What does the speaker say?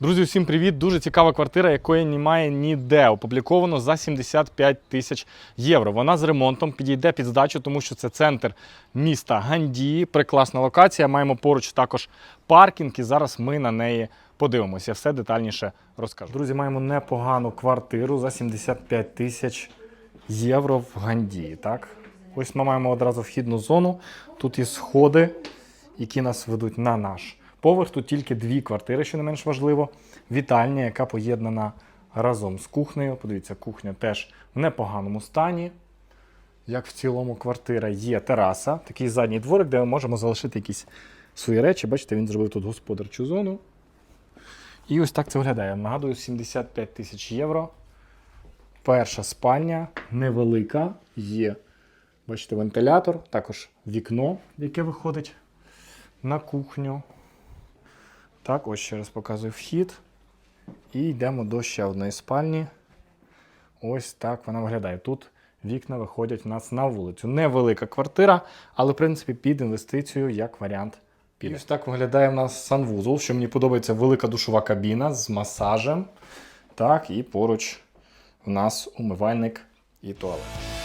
Друзі, всім привіт! Дуже цікава квартира, якої немає ніде. Опубліковано за 75 тисяч євро. Вона з ремонтом підійде під здачу, тому що це центр міста Гандії. Прекрасна локація. Маємо поруч також паркінг, і зараз ми на неї подивимося. Все детальніше розкажу. Друзі, маємо непогану квартиру за 75 тисяч євро в Гандії. Так, ось ми маємо одразу вхідну зону. Тут є сходи, які нас ведуть на наш поверх. Тут тільки дві квартири, що не менш важливо. Вітальня, яка поєднана разом з кухнею. Подивіться, кухня теж в непоганому стані. Як в цілому квартира є тераса, такий задній дворик, де ми можемо залишити якісь свої речі. Бачите, він зробив тут господарчу зону. І ось так це виглядає. Нагадую, 75 тисяч євро. Перша спальня невелика, є, бачите, вентилятор, також вікно, яке виходить на кухню. Так, ось ще раз показую вхід. І йдемо до ще одної спальні. Ось так вона виглядає. Тут вікна виходять у нас на вулицю. Невелика квартира, але в принципі під інвестицію як варіант піде. Ось так виглядає в нас санвузол, що мені подобається велика душова кабіна з масажем. Так, і поруч у нас умивальник і туалет.